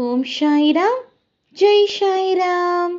ஓம் சாய்ராம். ஜெய் சாய்ராம்.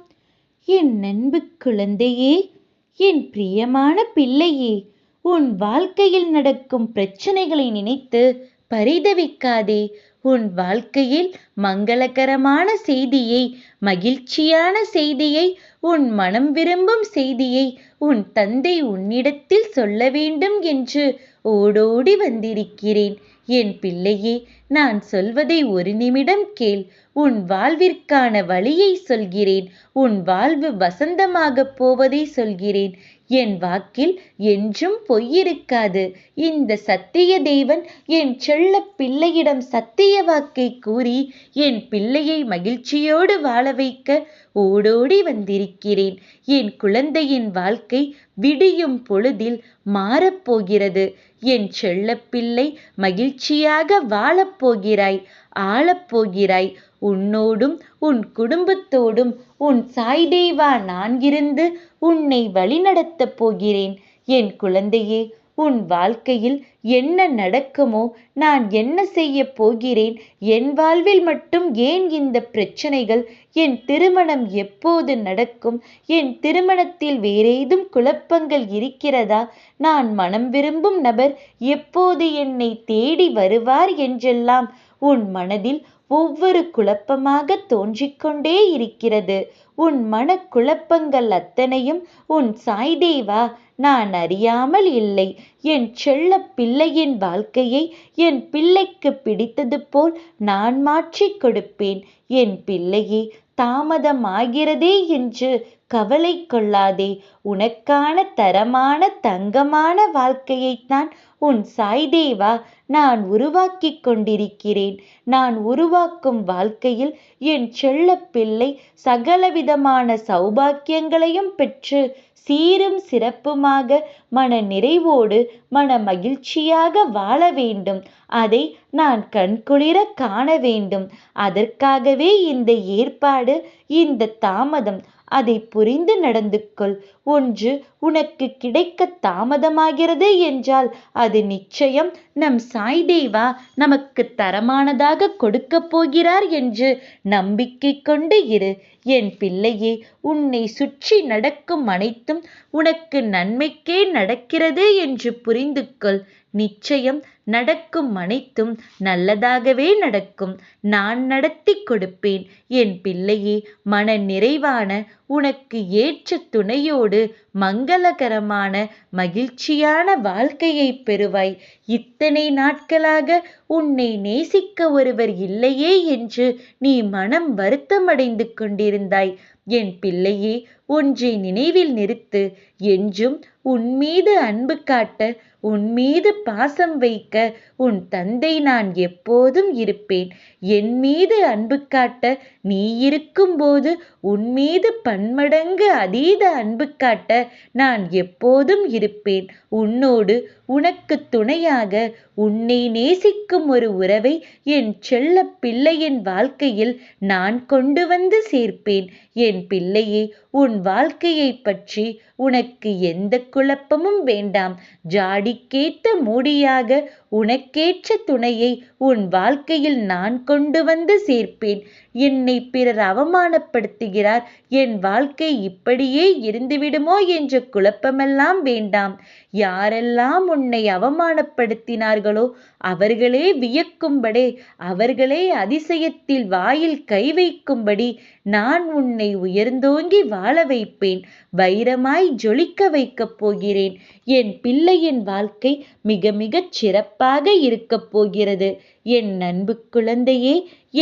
என் அன்பு குழந்தையே என் பிரியமான பிள்ளையே உன் வாழ்க்கையில் நடக்கும் பிரச்சனைகளை நினைத்து பரிதவிக்காதே. உன் வாழ்க்கையில் மங்களகரமான செய்தியை மகிழ்ச்சியான செய்தியை உன் மனம் விரும்பும் செய்தியை உன் தந்தை உன்னிடத்தில் சொல்ல வேண்டும் என்று ஓடோடி வந்திருக்கிறேன். என் பிள்ளையே நான் சொல்வதை ஒரு நிமிடம் கேள். உன் வாழ்விற்கான வழியை சொல்கிறேன். உன் வாழ்வு வசந்தமாகப் போவதை சொல்கிறேன். என் வாக்கில் என்றும் பொய்யிருக்காது. இந்த சத்திய தேவன் என் செல்ல பிள்ளையிடம் சத்திய வாக்கை கூறி என் பிள்ளையை மகிழ்ச்சியோடு வாழ வைக்க ஓடோடி வந்திருக்கிறேன். என் குழந்தையின் வாழ்க்கை விடியும் பொழுதில் மாறப்போகிறது. என் செல்லப்பிள்ளை மகிழ்ச்சியாக வாழப்போகிறாய் ஆளப்போகிறாய். உன்னோடும் உன் குடும்பத்தோடும் உன் சாய்தேவா நான் இருந்து உன்னை வழிநடத்தப் போகிறேன். என் குழந்தையே உன் வாழ்க்கையில் என்ன நடக்குமோ நான் என்ன செய்ய போகிறேன் என் வாழ்வில் மட்டும் ஏன் இந்த பிரச்சனைகள் என் திருமணம் எப்போது நடக்கும் என் திருமணத்தில் வேறேதும் குழப்பங்கள் இருக்கிறதா நான் மனம் விரும்பும் நபர் எப்போது என்னை தேடி வருவார் என்றெல்லாம் உன் மனதில் ஒவ்வொரு குழப்பமாக தோன்றிக்கொண்டே இருக்கிறது. உன் மனக்குழப்பங்கள் அத்தனையும் உன் சாய்தேவா நான் அறியாமல் இல்லை. என் செல்ல பிள்ளையின் வாழ்க்கையை என் பிள்ளைக்கு பிடித்தது போல் நான் மாற்றிக் கொடுப்பேன். என் பிள்ளையே தாமதமாகிறதே என்று கவலை கொள்ளாதே. உனக்கான தரமான தங்கமான வாழ்க்கையைத்தான் உன் சாய்தேவா நான் உருவாக்கிக் கொண்டிருக்கிறேன். நான் உருவாக்கும் வாழ்க்கையில் என் செல்ல பிள்ளை சகலவிதமான சௌபாக்கியங்களையும் பெற்று சீரும் சிறப்புமாக மன நிறைவோடு மன மகிழ்ச்சியாக வாழ வேண்டும். அதை நான் கண்குளிர காண வேண்டும். அதற்காகவே இந்த ஏற்பாடு இந்த தாமதம் அதை புரிந்து நடந்து கொள் ஒன்று உனக்கு கிடைக்க தாமதமாகிறது என்றால் அது நிச்சயம் நம் சாய்தேவா நமக்கு தரமானதாக கொடுக்கப் போகிறார் என்று நம்பிக்கை கொண்டு இரு. என் பிள்ளையே உன்னை சுற்றி நடக்கும் அனைத்தும் உனக்கு நன்மைக்கே நடக்கிறது என்று புரிந்து கொள் நிச்சயம் நடக்கும் அனைத்தும் நல்லதாகவே நடக்கும். நான் நடத்தி கொடுப்பேன். என் பிள்ளையே மன நிறைவான உனக்கு ஏற்ற துணையோடு மங்களகரமான மகிழ்ச்சியான வாழ்க்கையை பெறுவாய். இத்தனை நாட்களாக உன்னை நேசிக்க ஒருவர் இல்லையே என்று நீ மனம் வருத்தமடைந்து கொண்டிருந்தாய். என் பிள்ளையே ஒன்றை நினைவில் நிறுத்து. என்றும் உன்மீது அன்பு காட்ட உன்மீது பாசம் வைக்க உன் தந்தை நான் எப்போதும் இருப்பேன். என் மீது அன்பு காட்ட நீ இருக்கும்போது உன் மீது பன்மடங்கு அதீத அன்பு காட்ட நான் எப்போதும் இருப்பேன். உன்னோடு உனக்கு துணையாக உன்னை நேசிக்கும் ஒரு உறவை என் செல்ல பிள்ளையின் வாழ்க்கையில் நான் கொண்டு வந்து சேர்ப்பேன். என் பிள்ளையே உன் வாழ்க்கையை பற்றி உனக்கு எந்த குழப்பமும் வேண்டாம். ஜாடி ஜாடிக்கேத்த மூடியாக உனக்கேற்ற துணையை உன் வாழ்க்கையில் நான் கொண்டு வந்து சேர்ப்பேன். என்னை பிறர் அவமானப்படுத்துகிறார். என் வாழ்க்கை இப்படியே இருந்துவிடுமோ என்ற குழப்பமெல்லாம் வேண்டாம். யாரெல்லாம் உன்னை அவமானப்படுத்தினார்களோ அவர்களே வியக்கும்படி அவர்களே அதிசயத்தில் வாயில் கை வைக்கும்படி நான் உன்னை உயர்ந்தோங்கி வாழ வைப்பேன். வைரமாய் ஜொலிக்க வைக்கப் போகிறேன். என் பிள்ளையின் வாழ்க்கை மிக மிகச் சிறப்பு. சிறப்பாக இருக்கப் போகிறது. என் அன்பு குழந்தையே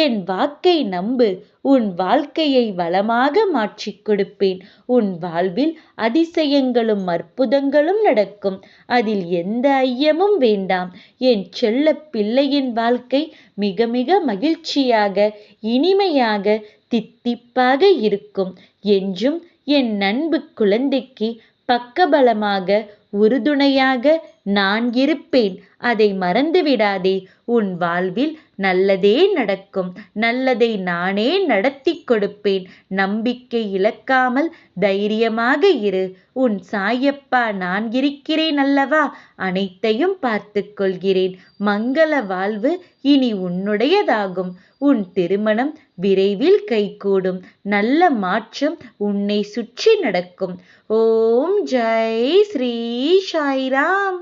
என் வாக்கை நம்பு. உன் வாழ்க்கையை வளமாக மாற்றிக் கொடுப்பேன். உன் வாழ்வில் அதிசயங்களும் அற்புதங்களும் நடக்கும். அதில் எந்த ஐயமும் வேண்டாம். என் செல்ல பிள்ளையின் வாழ்க்கை மிக மிக மகிழ்ச்சியாக இனிமையாக தித்திப்பாக இருக்கும். என்றும் என் அன்பு குழந்தைக்கு பக்கபலமாக உறுதுணையாக நான் இருப்பேன். அதை மறந்து விடாதே. உன் வாழ்வில் நல்லதே நடக்கும். நல்லதை நானே நடத்தி கொடுப்பேன். நம்பிக்கை இழக்காமல் தைரியமாக இரு. உன் சாயப்பா நான் இருக்கிறேன் அல்லவா? அனைத்தையும் பார்த்து கொள்கிறேன். மங்கள வாழ்வு இனி உன்னுடையதாகும். உன் திருமணம் விரைவில் கைகூடும். நல்ல மாற்றம் உன்னை சுற்றி நடக்கும். ஓம் ஜெய் ஸ்ரீ சாய்ராம்.